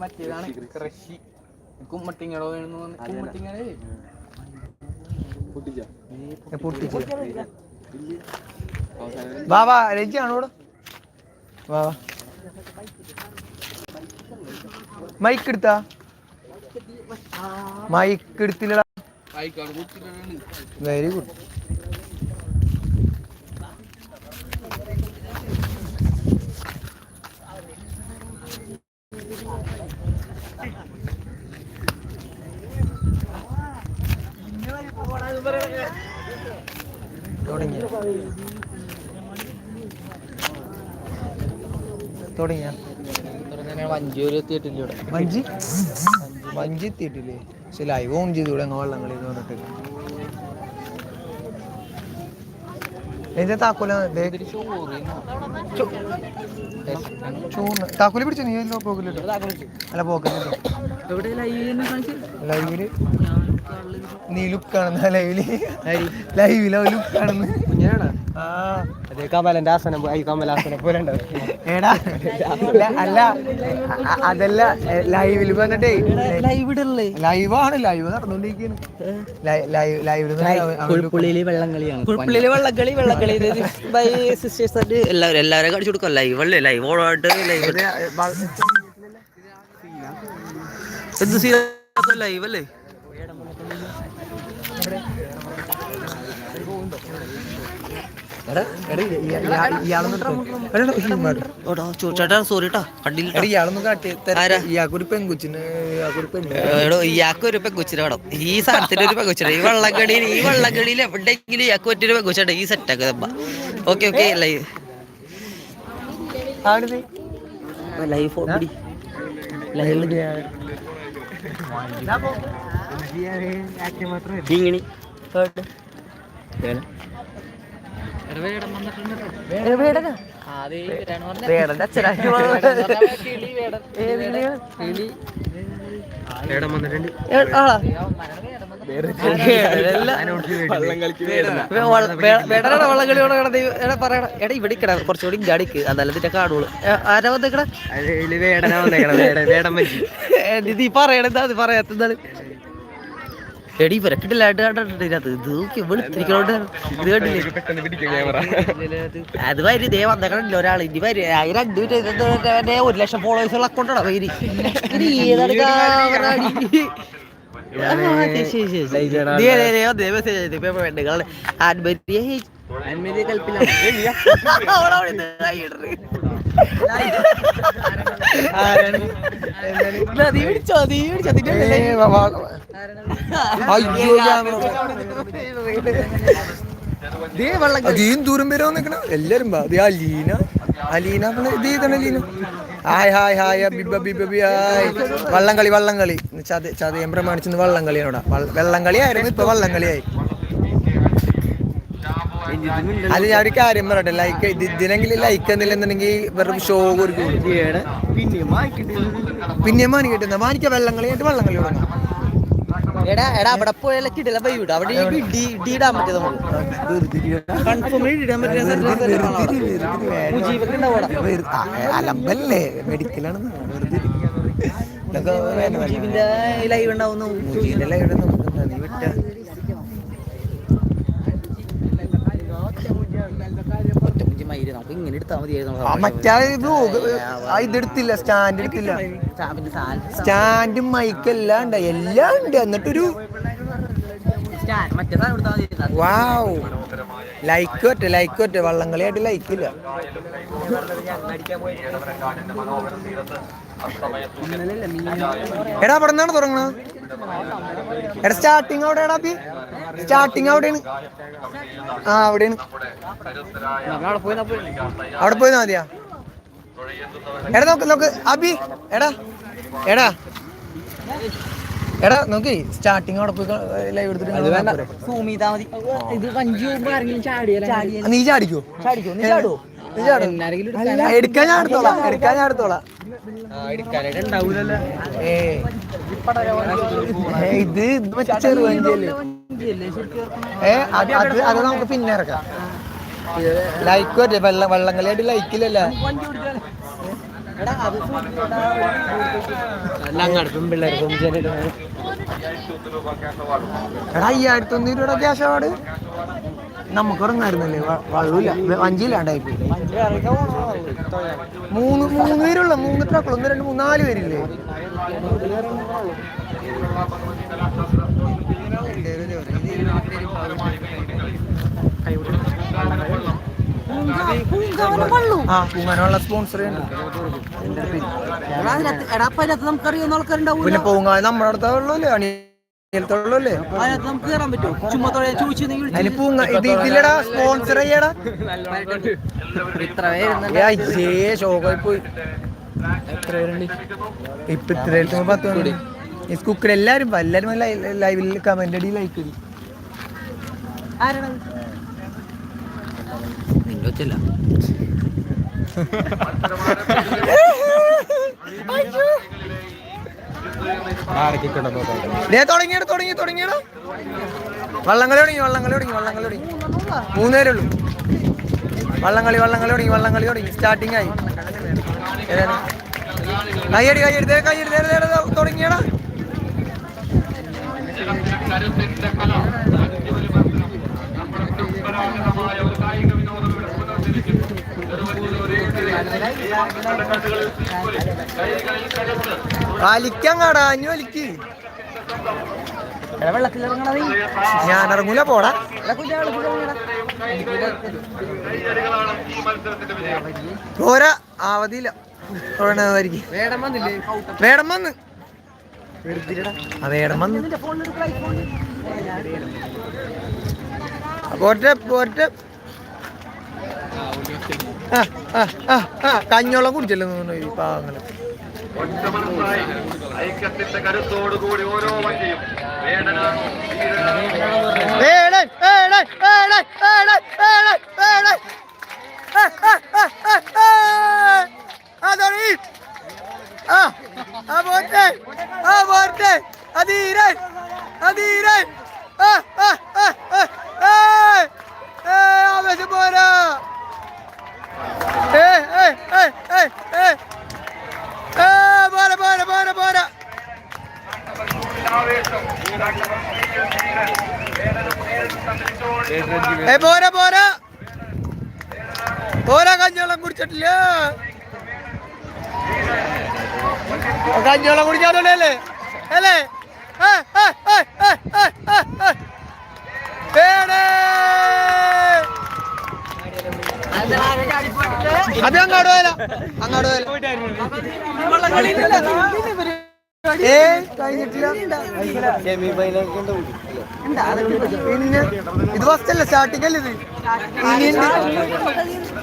മറ്റേതാണ് കൃഷി കുമ്മട്ടിങ്ങടോ വാ വാ വാ വാ. മൈക്ക് എടുത്താ? മൈക്ക് എടുത്തില്ലടാ. വെരി ഗുഡ് തുടങ്ങിയ? തുടങ്ങിയ വഞ്ചി എത്തിയിട്ടില്ല ഇവിടെ. വഞ്ചി? വഞ്ചി എത്തിയിട്ടില്ലേ? പക്ഷെ ലൈവ് ഓൺ ചെയ്തൂടെ അങ്ങ് വള്ളം കളി എന്ന് പറഞ്ഞിട്ട്. എന്റെ താക്കോല ചോറിന് താക്കോൽ പിടിച്ചു? നീ പോകില്ല അല്ല പോക്കല്ലോ ലൈവിൽ നീ ലുക്ക് കാണുന്ന ലൈവിൽ ലൈവിലോ കമലന്റെ ആസനം ഈ കമലാസനം പോലെ ഏടാ അല്ല, അതല്ല ലൈവിൽ വന്നിട്ടേ. ലൈവ് ഇടല്ലേ? ലൈവാണ് ലൈവ് നടന്നുകൊണ്ടിരിക്കുന്നു ലൈവിൽ വെള്ളക്കളി വെള്ളക്കളി ബൈ സിസ്റ്റേഴ്സ് ആയിട്ട് എല്ലാവരും എല്ലാവരും കാണിച്ചു കൊടുക്കാം. ലൈവ് അല്ലേ? ലൈവ് ഓളായിട്ട് ലൈവ് എന്ത് സീൻ ലൈവ് അല്ലേ? ചേട്ടാ സോറി? ഇയാൾക്കൊരു പെങ്കുച്ചിന് ഇയാൾക്കൊരു വേണം. ഈ സാധനത്തിന് ഒരു പെങ്കുച്ചിര ഈ വള്ളംകളിയിൽ ഈ വള്ളംകളിയിൽ എവിടെയെങ്കിലും ഇയാൾക്ക് പറ്റിയൊരു ഈ സെറ്റാക്ക് okay okay live live phone live ഇങ്ങനെ. വേടന്റെ അച്ഛനാ വേടം വന്നിട്ടുണ്ട്. വേടനാണ് വള്ളംകളി എടാ പറയണ എടാ ഇവിടെ ഇക്കട കുറച്ചുകൂടി ഇങ്ങാടിക്ക് അതല്ല ഇതിന്റെ കാണുള്ളൂ ആരാ വന്നിക്കടാ വേടനാ വന്നേക്കണ വേടം വെച്ച് നീ പറയണെന്താ അത് പറയാത്തെന്താണ് എടി കണ്ടിട്ടുണ്ട് ഇതിനകത്ത് ഇത് നോക്കി വെളുത്തിരിക്കണോണ്ട് ഇത് കണ്ടില്ലേ? അത് വരി ഇതേ വന്നേക്കണില്ല ഒരാൾ ഇനി വരി. അതിന് രണ്ട് മിനിറ്റ് ഒരു ലക്ഷം ഫോളോവേഴ്സുള്ള അക്കൗണ്ടാണ് പേര് ഇനി ഏതാണ് ആൻമരിയെ അവിടെ അതീം ദൂരം വരെ നിക്കണ. എല്ലാരും അലീന അലീന ഇത് ഇതാണ് അലീന ഹായ് ഹായ് ഹായ് ബിബ ബിബ ബി ഹായ്. വള്ളംകളി വള്ളംകളി. ചത ചതയം പ്രമാണിച്ചു വള്ളംകളിയാണ് ഇവിടെ. വള്ള- വെള്ളംകളി ആയിരുന്നു ഇപ്പൊ വള്ളംകളിയായി. അത് ഞാൻ ഒരു കാര്യം പറയട്ടെ. ലൈക്ക് ഇതിനെങ്കിലും ലൈക്ക് എന്നില്ലെന്നുണ്ടെങ്കിൽ വെറും ഷോ കൊടുക്കും. പിന്നെ മാനി കിട്ടുന്ന മാനിക്ക വെള്ളംകളി ആയിട്ട് വള്ളംകളി തുടങ്ങാം. എടാ എടാ അവിടെ പോയാലേ കിട്ടില്ല വൈ വിടും. അവിടെ ഈ ഇടി ഇടി ഇടാൻ പറ്റും നമുക്ക്. കൺഫേം ഇടാൻ പറ്റും അലമ്പല്ലേ? മെഡിക്കലാണ്. ലൈവ് ഉണ്ടാവുന്നു. live നമുക്ക് നീ വിട്ടാ. നമുക്ക് ഇങ്ങനെ എടുത്താൽ മതിയായിരുന്നു ഇതെടുത്തില്ല സ്റ്റാൻഡ് എടുത്തില്ല. സ്റ്റാൻഡും മൈക്കെല്ലാം ഉണ്ട് എല്ലാം ഉണ്ട്. എന്നിട്ടൊരു വാവ്. ലൈക്ക് ഒറ്റ ലൈക്ക് ഒറ്റ. വള്ളംകളിയായിട്ട് ലൈക്കില്ല. എടാ അവിടെ നിന്നാണ് തുടങ്ങണത്? എടാ സ്റ്റാർട്ടിങ് അവിടെ എടാ പി സ്റ്റാർട്ടിങ് അവിടെയാണ്. ആ അവിടെയാണ്. അവിടെ പോയി പോയി അവിടെ പോയി മതിയാ എടാ നോക്ക് നോക്ക്. അബി എടാ എടാ. എടാ നോക്കി സ്റ്റാർട്ടിങ് അവിടെ പോയി ലൈവ് എടുത്തിട്ട് നീ ചാടിക്കോ? ചാടിക്കോ? നീ ചാടുവോ? ചാടും അല്ല, എടുക്കാൻ ഞാൻ എടുത്തോളാം. എടുക്കാൻ ഞാൻ എടുത്തോളാം. ഇത് ഇത് മറ്റേ ചെറുവഞ്ചിയല്ലേ ഏ അത് അത് അത് നമുക്ക് പിന്നെ ഇറക്കാം. ലൈക്ക് പറ്റേ വെള്ളം വള്ളംകളിയായിട്ട് ലൈക്കില്ലല്ലേ. എടാ അത് അടുത്തൊന്നും പെൺപിള്ളേർക്കും എടാ അയ്യായിരത്തി ഒന്നൂറ് രൂപ ക്യാഷ് അവാർഡ് നമുക്ക് ഇറങ്ങായിരുന്നല്ലേ വള്ളൂല്ല വഞ്ചിയില്ലാണ്ടായി പോയി മൂന്ന് മൂന്ന് പേരുള്ള മൂന്ന് ട്രക്കുകൾ ഒന്ന് രണ്ട് മൂന്ന് നാല് പേരില്ലേ? ആ പൂങ്ങാനുള്ള സ്പോൺസർ എടാ അപ്പൊ അതിനകത്ത് നമുക്കറിയാവുന്ന ആൾക്കാരുണ്ടാവും പിന്നെ പൂങ്ങാ നമ്മുടെ അടുത്ത വെള്ളമല്ലേ അണിയലത്തുള്ളല്ലേ അതിനകത്ത് നമുക്ക് കയറാൻ പറ്റുമോ? ചുമ്മാ തൊഴിൽ ചോദിച്ചു അതിന് പൂങ്ങ ഇത് ഇതിലടാ സ്പോൺസർ ചെയ്യടാ. ഇത്ര അയ്യേ ഷോക്കായി പോയി എത്ര പേരുണ്ട് ഇപ്പൊ ഇത്ര പത്ത് ഈ കുക്കർ എല്ലാരും എല്ലാരും ലൈവിൽ കമന്റ് അടി ലൈക്ക് നിന്റെ തുടങ്ങിയട തുടങ്ങി തുടങ്ങിയട. വള്ളംകളി തുടങ്ങി വള്ളംകളി തുടങ്ങി വള്ളംകളി തുടങ്ങി. മൂന്നുപേരേ ഉള്ളൂ വള്ളംകളി വള്ളംകളി തുടങ്ങി വള്ളംകളി തുടങ്ങി. സ്റ്റാർട്ടിങ് ആയി? കയ്യടി കയ്യടി തുടങ്ങിയടാ കയ്യടി ദേ, ദേ, ദേ, ദേ, തുടങ്ങിയടാ. വലിക്കങ്ങാടാ അഞ്ഞു വലിക്ക് ഞാൻ ഇറങ്ങൂല പോടാ. പോരാ ആവതിയില്ല വേടം വന്ന്. വേടം വന്ന്. പോറ്റെ പോറ്റെ കഞ്ഞോളം കുടിച്ചല്ലോ തോന്നുന്നു പാവങ്ങൾ. ഐക്യത്തിന്റെ കരുത്തോടുകൂടി ഓരോ വണ്ടിയും വേടൻ, വേടൻ, വേടൻ, വേടൻ, വേടൻ. ആ, ആ, ആ, ആ, ആ. ആ, തുടങ്ങി. ആ, ആ, പോട്ടെ. ആ, പോട്ടെ. അധീരൻ, അധീരൻ. ആ, ആ, ആ, ആ. ഏയ്, ഏയ്, ആവേശം പോരാ ഏ ഏ ഏ ഏ ഏ ഏ പോരാ പോരാ പോരാ പോരാ ഏ പോരാ പോരാ പോരാ കഞ്ഞോളം കുടിച്ചിട്ടില്ല ഓ, കഞ്ഞോളം കുടിക്കാറുണ്ട് അല്ലേ? അല്ലേ. അത് അങ്ങോട്ട് പോയാലോ? അങ്ങോട്ട് പോയാലോ? ഏ കഴിഞ്ഞിട്ടില്ല. പിന്നെ ഇത് ഫസ്റ്റ് അല്ലേ സ്റ്റാർട്ടിംഗ് അല്ലേ ഇത്.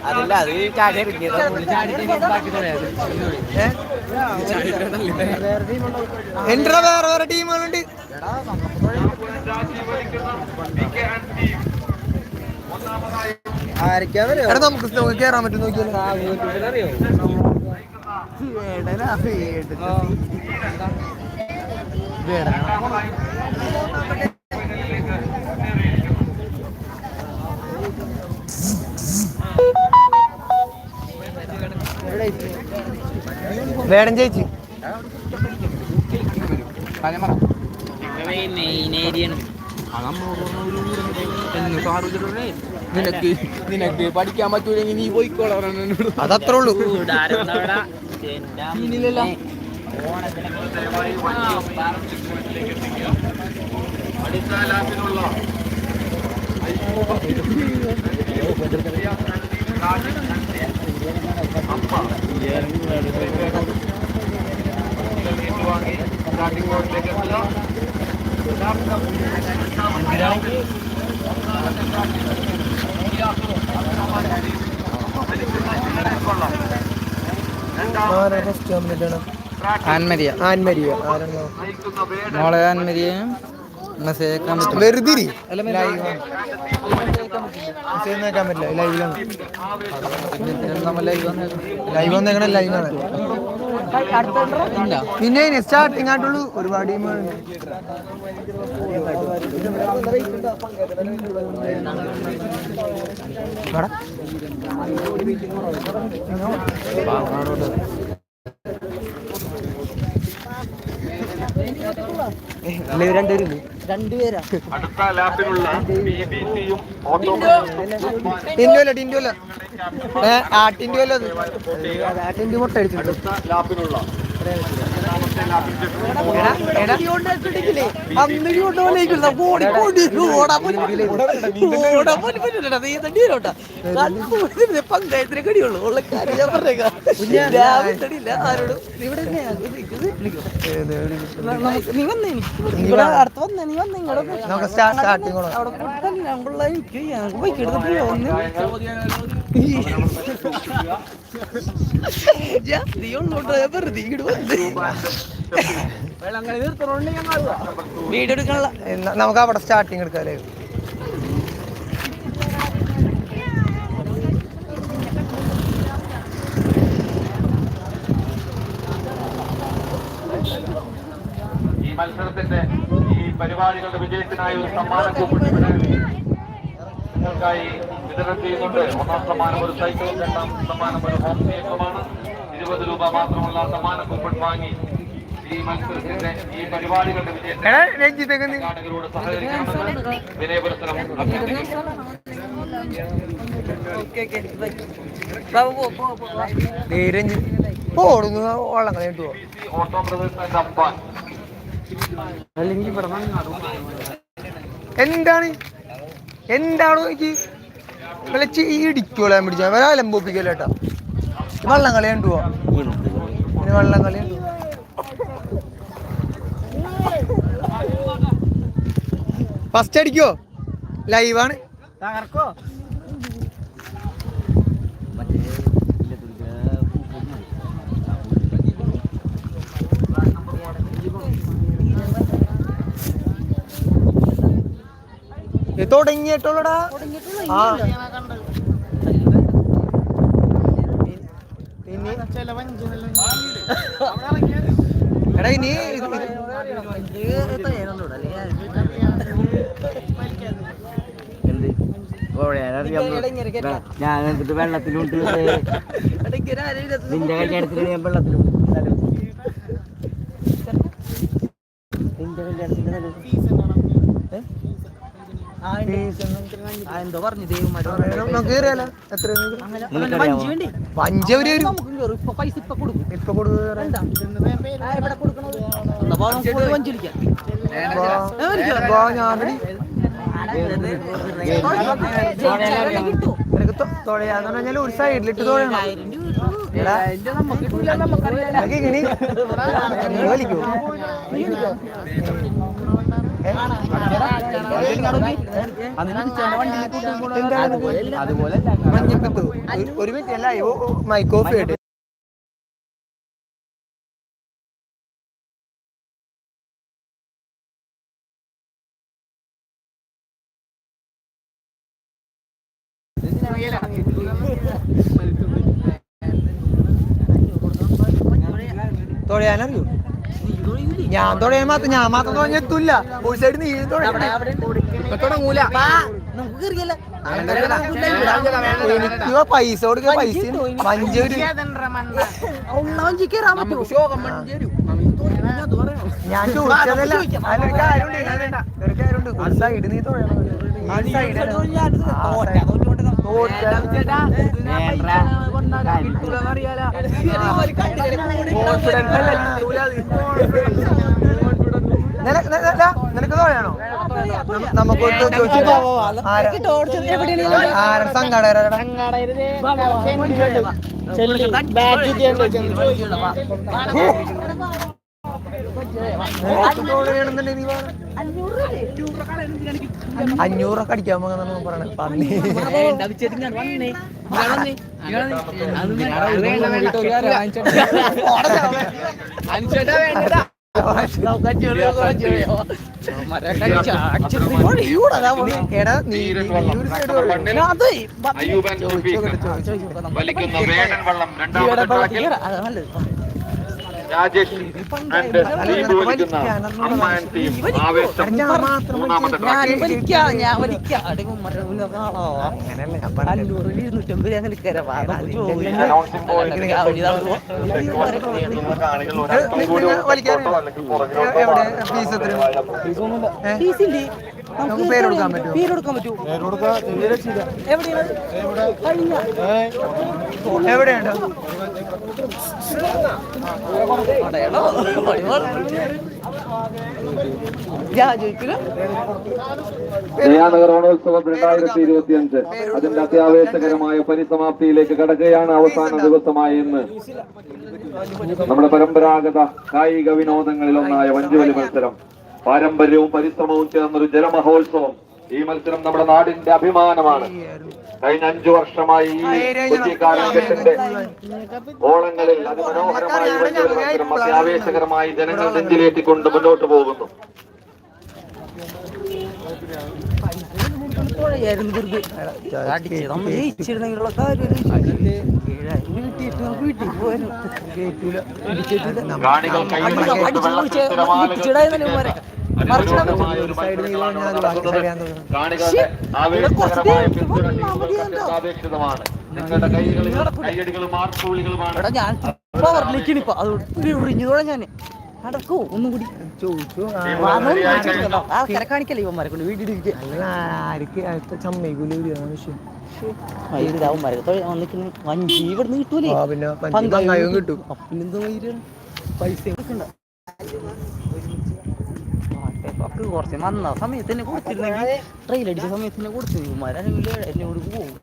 അതല്ല അത് ചാടി ഏ? എന്റെ വേറെ വേറെ ടീമുകളുണ്ട്. എടാ നമുക്ക് കേറാൻ പറ്റും നോക്കിയാലോ. വേടൻ ചേച്ചി. നിനക്ക് നിനക്ക് പഠിക്കാൻ പറ്റൂലെങ്കിൽ നീ പോയിക്കോളാം എന്നോട് അതത്രേ ഉള്ളൂ. ആരാ ആണ് ആൻമരിയ. ആൻമരിയ. മോളെ ആൻമരിയ. പറ്റും വെറുതെ ലൈവ് ലൈവ് ലൈവ് വന്നേക്കണ ഇല്ല പിന്നെ സ്റ്റാർട്ടിങ് ആയിട്ടുള്ളൂ ഒരുപാട് ടീമുകളുണ്ട്? അടുത്ത ടിൻഡുവല്ല ടിൻഡുവല്ല ആ ടിൻഡുവല്ല ടിൻഡു മുട്ട അടിച്ചിട്ടുണ്ട്. അടുത്ത ലാപ്പിനുള്ള പഞ്ചായത്തിന് കടിയുള്ളൂ ഉള്ള കാര്യം ഞാൻ പറഞ്ഞേക്കാം രാവിലെ ആരോടും ഇവിടെ നീ വന്നേ ഇവിടെ അടുത്ത് വന്നേ നീ വന്നേ ഇങ്ങോട്ട് അവിടെ കൂട്ടല്ല ഞങ്ങളുള്ള എനിക്ക് ഞങ്ങൾക്ക് ബൈക്ക് എടുത്തിട്ട് ഒന്ന് നീ ഉള്ളോട്ട് വെറുതെ ഇങ്ങോട്ട് വന്ന്. വീഡിയോ എടുക്കാനുള്ള നമുക്ക് അവിടെ സ്റ്റാർട്ടിങ് എടുക്കാല്ലേ? ഈ മത്സരത്തിന്റെ ഈ പരിപാടികളുടെ വിജയത്തിനായി ഒരു സമ്മാനം നിങ്ങൾക്കായി വിതരണം ചെയ്യുന്നുണ്ട്. ഒന്നാം സമ്മാനം ഒരു സൈക്കിളും രണ്ടാം സമ്മാനം ഒരു ഹോം തിയേറ്ററുമാണ് ഇരുപത് രൂപ മാത്രമുള്ള സമ്മാന കൂപ്പൺ വാങ്ങി ഈ മത്സരത്തിന്റെ ഈ പരിപാടികളുടെ വിജയത്തിന് സഹകരിക്കണമെന്ന് വിനയപുരസ്സരം ഓടുന്നു വള്ളം ഓട്ടോ എന്താണ്? എന്താണോ എനിക്ക്? വിളിച്ച് ഈ ഇടിക്കോളാൻ പിടിച്ചാൽ വരാ ലംബോപ്പിക്കല്ലേട്ടാ വള്ളം കളി കണ്ടു പോവാ ഇനി വള്ളം കളി കണ്ടു ഫസ്റ്റ് അടിക്കോ ലൈവാണ് ഇത് തുടങ്ങിയിട്ടുള്ളടാ ആ ഇനി എടാ ഇനി ഇത് ഇത് ഞാൻ എന്നിട്ട് വെള്ളത്തിലുണ്ട് നിന്റെ കല്യാണത്തിന് ഞാൻ വെള്ളത്തിലുണ്ട്. നിന്റെ കല്യാണത്തിന്റെ എന്തോ പറഞ്ഞു ദൈവമാരോ അഞ്ച് ഒരു പൈസ ഇപ്പൊ കൊടുക്കും. ഇപ്പൊ കൊടുക്കുക നിനക്ക് തുഴയാന്ന് പറഞ്ഞാൽ ഒരു സൈഡിലിട്ട് തുഴയണം ആയിരം രൂപ കിട്ടൂ. ഇത് നമുക്ക് കിട്ടൂല, നമുക്കറിയാലോ. നിനക്ക് ഇങ്ങനെ നീ വലിക്കോ ഏ? എന്താണ് മഞ്ഞപ്പിത്തോ ഒരു- ഒരു മിനിറ്റ് അല്ല മൈക്ക് ഓഫ് ചെയ്യട്ടെ തുഴയാനറിയോ ഞാൻ തുഴയാൻ മാത്രം ഞാൻ മാത്രം എത്തൂല ഒരു സൈഡ് നീ തുടങ്ങൂല? എനിക്ക് പൈസ കൊടുക്കുക പൈസ മഞ്ചൂര്? ഞാൻ ചോദിച്ചതല്ല. അതിലൊരു കാര്യമുണ്ട് ഇതിലുണ്ട്. ഒരു കാര്യമുണ്ട്. ഒരു സൈഡ് നീ തുഴയണം ഒരു സൈഡ് നിനക്ക് തുഴയാണോ നമുക്ക് സംഘാടകരാ അഞ്ഞൂറൊക്കെ അടിക്കാൻ പോകുന്ന പറയണേ പന്നി. എടാ ആൻഡ് രാജേഷ് ആൻഡ് ദീപു വലിക്കുന്ന അമ്മാൻ ടീം ആവേശം മൂന്നാമത്തെ. കാണികൾ ഒരാൾ കൂടി അല്ലെങ്കിൽ പുറകിലോട്ടോ നമുക്ക് പേര് കൊടുക്കാൻ പറ്റുമോ? പേര് കൊടുക്കാൻ പറ്റുമോ? എവിടെയാണ്? എവിടെയുണ്ട്? ജയാനഗർ ഓണോത്സവം രണ്ടായിരത്തി ഇരുപത്തി അഞ്ച് അതിന്റെ അത്യാവേശകരമായ പരിസമാപ്തിയിലേക്ക് കടക്കുകയാണ് അവസാന ദിവസമായ ഇന്ന് നമ്മുടെ പരമ്പരാഗത കായിക വിനോദങ്ങളിൽ ഒന്നായ വഞ്ചുവലി മത്സരം. പാരമ്പര്യവും പരിശ്രമവും ചേർന്നൊരു ജലമഹോത്സവം ഈ മത്സരം നമ്മുടെ നാടിന്റെ അഭിമാനമാണ്. കഴിഞ്ഞ അഞ്ചു വർഷമായി ഈ കാലഘട്ടത്തിന്റെ ഓളങ്ങളിൽ അതിമനോഹരമായി വഞ്ചുവലി മത്സരം അത്യാവേശകരമായി ജനങ്ങൾ നെഞ്ചിലേറ്റിക്കൊണ്ട് മുന്നോട്ട് പോകുന്നു. പുഴയായിരുന്നു വെറുതെ അടിച്ച് നമ്മൾ ജയിച്ചിരുന്നെങ്കിലുള്ള കാര്യം വീട്ടിൽ പോയാലും നിങ്ങളുടെ കൈയടികളും ഞാൻ പവറിലേക്ക് ഇപ്പൊ അത് ഉറിഞ്ഞതോടെ ഞാൻ നടക്കൂ ഒന്നും കൂടി. ചോദിച്ചു ആ, ശരിയായി കഴിഞ്ഞു. ആൾക്കാരെ കാണിക്കല്ലേ ഇവന്മാരെ കൊണ്ട് വീട്ടിലിരിക്കുക അല്ല, ആർക്ക് അടുത്ത ചമ്മയിക്കൂല വിഷയം അവന്മാരെ വന്നിക്കുന്നു വഞ്ചി ഇവിടുന്ന് കിട്ടൂലേ? ആ പിന്നെ പങ്കായും കിട്ടും. പിന്നെന്താ പൈസ? കുറച്ച് വന്ന സമയത്ത് തന്നെ കൊടുത്തിരുന്നെങ്കിൽ ട്രെയിൽ അടിച്ച സമയത്ത് തന്നെ കൊടുത്തിരുന്നു ഇവന്മാരാണെങ്കിൽ എന്നോട് പോകും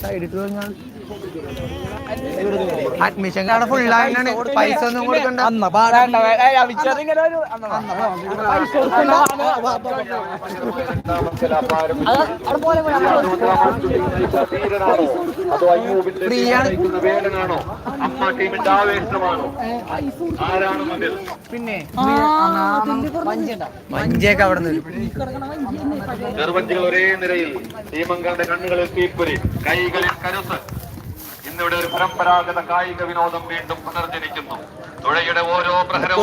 സൈഡിട്ട് പറഞ്ഞാൽ അഡ്മിഷൻ കാർഡ് ഫുൾ ആയിട്ടാണ് പൈസ ഒന്നും കൊടുക്കണ്ട. Free ആണ്. മഞ്ചയൊക്കെ അവിടെ നിന്ന് ഒരേ നിരയിൽ കണ്ണുകളിൽ തീപ്പൊരി. കൈകളിൽ കരുത്ത്. ഇന്നിവിടെ ഒരു പരമ്പരാഗത കായിക വിനോദം വീണ്ടും പുനർജനിക്കുന്നു. തുഴയുടെ ഓരോ പ്രഹരവും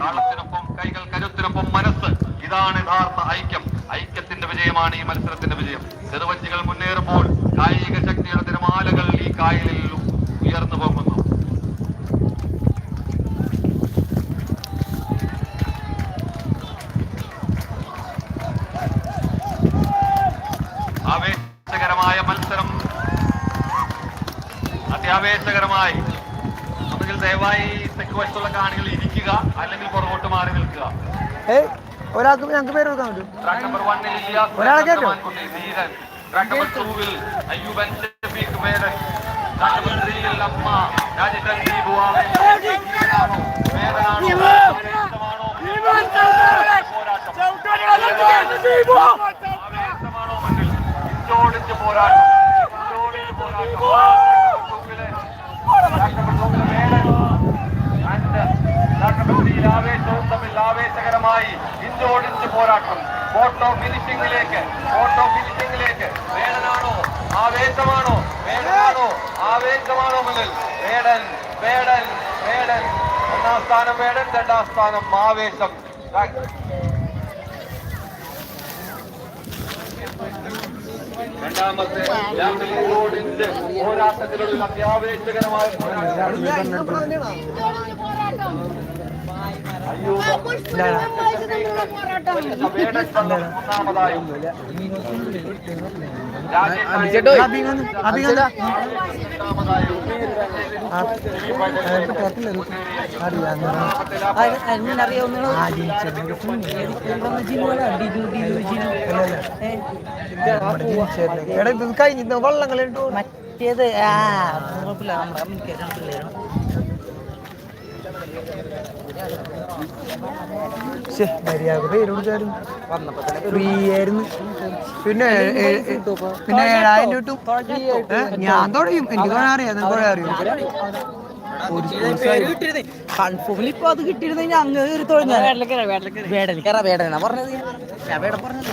താളത്തിനൊപ്പം കൈകൾ കരുത്തിനൊപ്പം മനസ്സ്. ഇതാണ് യഥാർത്ഥ ഐക്യം. ഐക്യത്തിന്റെ വിജയമാണ് ഈ മത്സരത്തിന്റെ വിജയം. ചെറുവഞ്ചികൾ മുന്നേറുമ്പോൾ കായിക ശക്തിയുടെ തിരമാലകൾ ഈ കായലിൽ ഉയർന്നു പോകുന്നു ആവേശകരമായ മത്സരം അത്യാവേശകരമായി ഒന്നുകിൽ ദയവായി തെക്ക് വശത്തുള്ള കാണികൾ ഇരിക്കുക. അല്ലെങ്കിൽ പുറകോട്ട് മാറി നിൽക്കുക. ഒരാൾക്ക് ഞങ്ങൾക്ക് പേര് കൊടുക്കാൻ പറ്റും. ട്രാക്ക് നമ്പർ വണ്ണിൽ ഇലിയാസ് ഒരാളെ കേട്ടോ? ചന്ദ്രമാൻകുട്ടി ധീരൻ. ട്രാക്ക് നമ്പർ ടൂവിൽ അയ്യൂബൻ ഷഫീഖ് വേദൻ ട്രാക്ക് നമ്പർ ത്രീയിൽ അമ്മ രാജേഷൻ ദീപു വേദനാണോ ആവേശമാണോ ആവേശമാണോ പോരാട്ടം ഇഞ്ചോടിഞ്ച് പോരാട്ടം ടൂവിലെ ട്രാക്ക് നമ്പർ ടൂവിലെ വേദൻ ആൻഡ് നാട്ടപ്പള്ളിയിൽ ആവേശവും തമ്മിൽ ആവേശകരമായി ഇഞ്ചോടിഞ്ച് പോരാട്ടം ഫോട്ടോ ഫിനിഷിംഗിലേക്ക് ഫോട്ടോ ഫിനിഷിംഗിലേക്ക് വേടനാണോ ആവേശമാണോ വേടനാണോ ആവേശമാണോ മുന്നിൽ വേടൻ വേടൻ വേടൻ ഒന്നാം സ്ഥാനം വേടൻ രണ്ടാം സ്ഥാനം ആവേശം രണ്ടാമത്തെ ഇഞ്ചോടിഞ്ച് പോരാട്ടത്തിലുള്ള അത്യാവേശകരമായ പോരാട്ടം ഒന്നാമതായും വള്ളങ്ങളുണ്ടോ വള്ളം കളിട്ടോ മറ്റേത് ആ കുഴപ്പമില്ല നമ്മുടെ പിള്ളേരാണ് മര്യാദ പേര് കൊടുത്തായിരുന്നു വന്നപ്പോ തന്നെ ഫ്രീ ആയിരുന്നു പിന്നെ പിന്നെ ഏഴായിരം രൂപ ഞാൻ തുടയും എനിക്ക് അറിയാം. കൺഫേമിൽ ഇപ്പൊ അത് കിട്ടിയിരുന്നെങ്കിൽ അങ്ങ് കയറി തൊഴിഞ്ഞ വേടലിക്കറ വേടന പറഞ്ഞത്. ഞാൻ വേട പറഞ്ഞത്.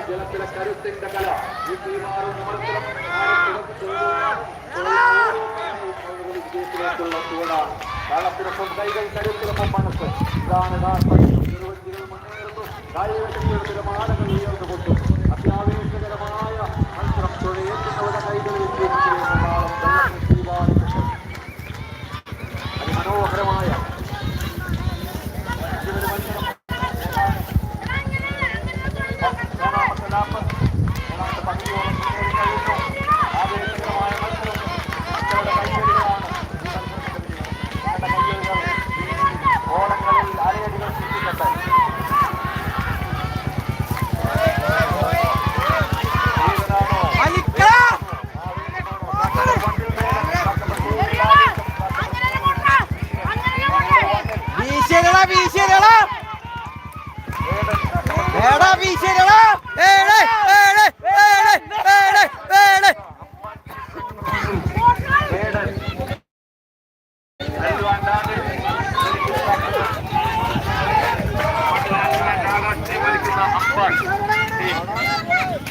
ജലത്തിലെ കരുത്തിന്റെ കല ഈ മത്സരം വിജയത്തിലേക്കുള്ള ചുവട കാലത്തിനൊപ്പം കൈകൾ കരുത്തിനൊപ്പം മനസ്സ് ഇതാണ് മുന്നേറുന്നു കായികത്തിന്റെ മാനങ്ങൾ ഉയർന്നുകൊണ്ടു അത്യാവേശകരമായ മത്സരം തുഴയെത്തുന്നവരുടെ കൈകളിൽ അതിമനോഹരമായ ഇതൊരു മത്സരം മൂന്നാമത്തെ ലാപ്പ് മൂന്നാമത്തെ പകുതിയോളം മുന്നേറി കഴിയുന്നു ആവേശകരമായ മത്സരം മക്കളുടെ കൈയ്യടികളാണ് ഈ മത്സരത്തിന്റെ വിജയം. നിങ്ങളുടെ കൈയ്യടികൾ ഈ ഓളങ്ങളിൽ അരയടികൾ സൃഷ്ടിക്കട്ടെ ജീവനാണോ? വീശിയതെടാ, വീശിയതെടാ. എടാ, വീശിയതെടാ. ഏടെ, ഏടെ, ഏടെ, ഏടെ, ഏടെ.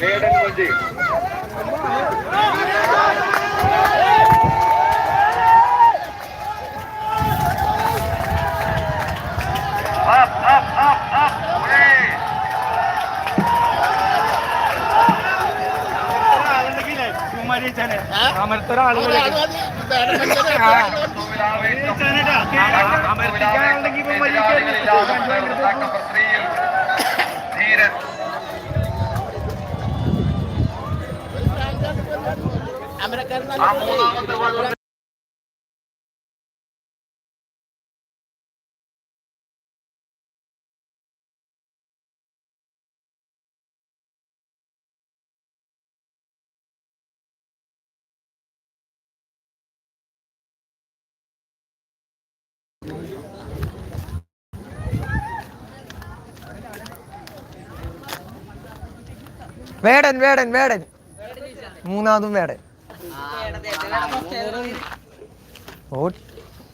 വേടൻ വഞ്ചി up, up, up, up, way. ധീരൻ ആ മൂന്നാമത്തെ വള്ളം വേടൻ വേടൻ വേടൻ. മൂന്നാമതും വേടൻ.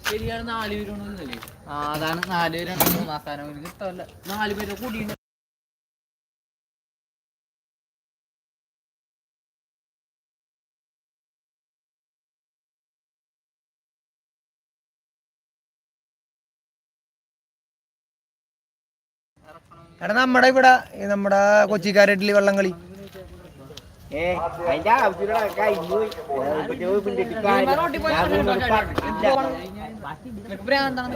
ശരിയാണ് നാല് പേരുണ്ടല്ലേ ആ അതാണ് നാല് മൂന്നാം സ്ഥാനം നാല് പേര് കൂടി എടാ നമ്മുടെ ഇവിടെ ഈ നമ്മുടെ കൊച്ചിക്കാരട്ടിൽ ഞാൻ ഭ്രാന്താണ്